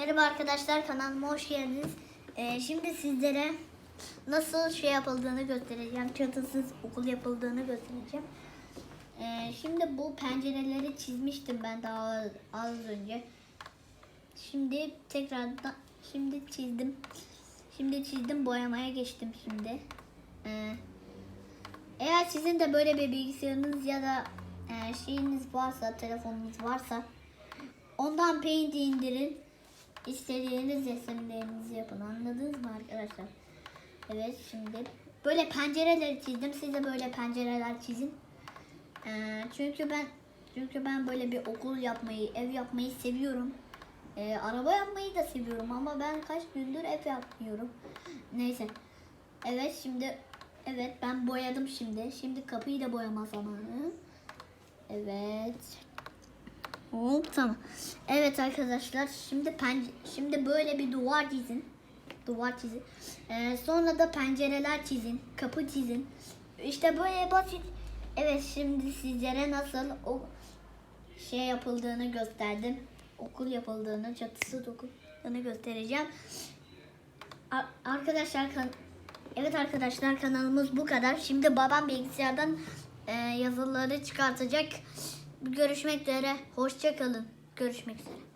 Merhaba arkadaşlar kanalıma hoş geldiniz. Ee, şimdi sizlere nasıl şey yapıldığını göstereceğim. Çatısız okul yapıldığını göstereceğim. Ee, şimdi bu pencereleri çizmiştim ben daha az önce. Şimdi tekrardan şimdi çizdim. Şimdi çizdim boyamaya geçtim şimdi. Ee, eğer sizin de böyle bir bilgisayarınız ya da e, şeyiniz varsa, telefonunuz varsa ondan Paint indirin. İstediğiniz resimlerinizi yapın. Anladınız mı arkadaşlar? Evet şimdi böyle pencereler çizdim. Siz de böyle pencereler çizin. Ee, çünkü ben çünkü ben böyle bir okul yapmayı, ev yapmayı seviyorum. Ee, araba yapmayı da seviyorum ama ben kaç gündür ev yapmıyorum. Neyse. Evet şimdi evet ben boyadım şimdi. Şimdi kapıyı da boyama zamanı. Evet. Hop tamam. Evet arkadaşlar şimdi pence şimdi böyle bir duvar çizin. Duvar çizin. Ee, sonra da pencereler çizin. Kapı çizin. İşte böyle basit. Evet şimdi sizlere nasıl o şey yapıldığını gösterdim. Okul yapıldığını, çatısı dokuldığını göstereceğim. Ar- arkadaşlar kan Evet arkadaşlar kanalımız bu kadar. Şimdi babam bilgisayardan e, yazıları çıkartacak. Görüşmek üzere. Hoşça kalın. Görüşmek üzere.